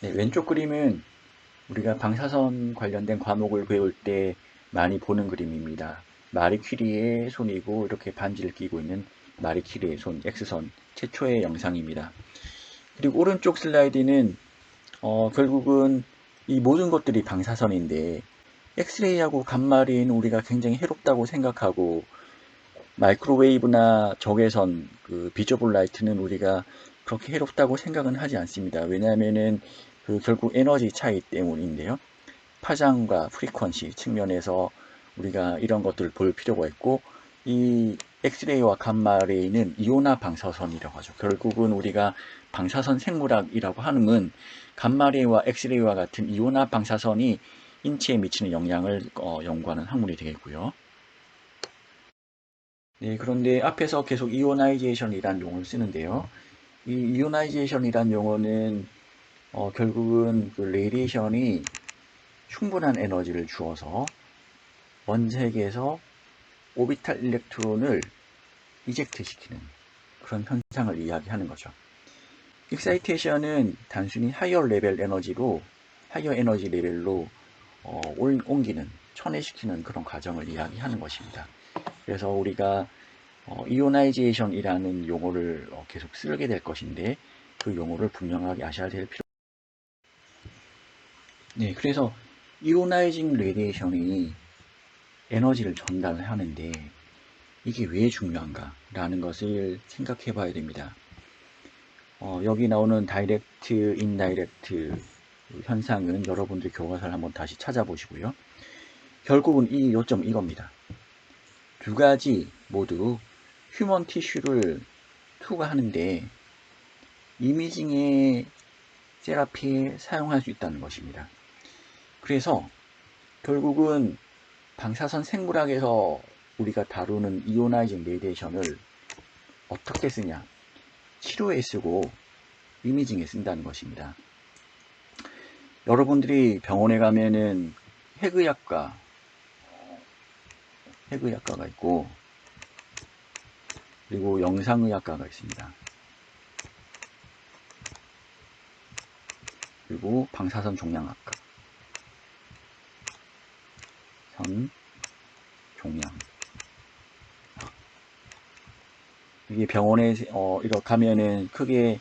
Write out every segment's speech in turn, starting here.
네, 왼쪽 그림은 우리가 방사선 관련된 과목을 배울 때 많이 보는 그림입니다. 마리 퀴리의 손이고 이렇게 반지를 끼고 있는 마리 퀴리의 손, X선 최초의 영상입니다. 그리고 오른쪽 슬라이드는 어, 결국은 이 모든 것들이 방사선인데 엑스레이하고 감마레이는 우리가 굉장히 해롭다고 생각하고 마이크로웨이브나 적외선, 그 비저블 라이트는 우리가 그렇게 해롭다고 생각은 하지 않습니다. 왜냐하면은 그 결국 에너지 차이 때문인데요. 파장과 프리퀀시 측면에서 우리가 이런 것들을 볼 필요가 있고 이 엑스레이와 감마레이는 이온화 방사선이라고 하죠. 결국은 우리가 방사선 생물학이라고 하는 감마레이와 엑스레이와 같은 이온화 방사선이 인체에 미치는 영향을 어, 연구하는 학문이 되겠고요. 네, 그런데 앞에서 계속 이오나이제이션이라는 용어를 쓰는데요. 이 이오나이제이션이라는 용어는 어, 결국은 그 레디에이션이 충분한 에너지를 주어서 원색에서 오비탈 일렉트론을 이젝트 시키는 그런 현상을 이야기하는 거죠. 익사이테이션은 단순히 하이어 레벨 에너지로 하이어 에너지 레벨로 어, 올- 옮기는 천외시키는 그런 과정을 이야기하는 것입니다. 그래서 우리가 어, 이오나이제이션이라는 용어를 어, 계속 쓰게 될 것인데 그 용어를 분명하게 아셔야 될 필요. 네, 그래서 이오나이징 레디에이션이 에너지를 전달하는데 이게 왜 중요한가라는 것을 생각해 봐야 됩니다. 어, 여기 나오는 다이렉트, 인다이렉트 현상은 여러분들 교과서를 한번 다시 찾아보시고요. 결국은 이 요점 이겁니다. 두 가지 모두 휴먼 티슈를 투과하는데 이미징의 세라피에 사용할 수 있다는 것입니다. 그래서 결국은 방사선 생물학에서 우리가 다루는 이오나이징 레디에이션을 어떻게 쓰냐? 치료에 쓰고 이미징에 쓴다는 것입니다. 여러분들이 병원에 가면은 핵의학과, 핵의학과가 있고, 그리고 영상의학과가 있습니다. 그리고 방사선 종양학과. 선, 종양. 이게 병원에 어, 이렇게 가면은 크게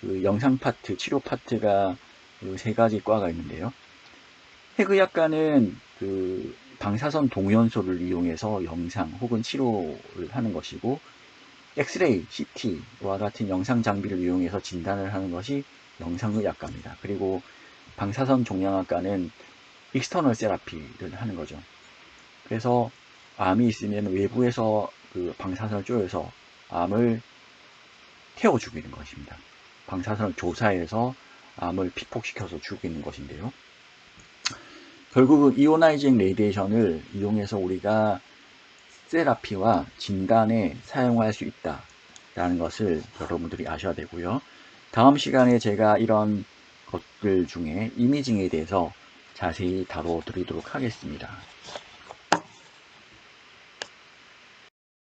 그 영상 파트, 치료 파트가 그 세 가지 과가 있는데요. 핵의학과는 그 방사선 동연소를 이용해서 영상 혹은 치료를 하는 것이고, 엑스레이, CT와 같은 영상 장비를 이용해서 진단을 하는 것이 영상의학과입니다. 그리고 방사선 종양학과는 익스터널 세라피를 하는 거죠. 그래서 암이 있으면 외부에서 그 방사선을 쪼여서 암을 태워 죽이는 것입니다. 방사선을 조사해서 암을 피폭시켜서 죽이는 것인데요. 결국은 이오나이징 레디에이션을 이용해서 우리가 세라피와 진단에 사용할 수 있다라는 것을 여러분들이 아셔야 되고요. 다음 시간에 제가 이런 것들 중에 이미징에 대해서 자세히 다뤄 드리도록 하겠습니다.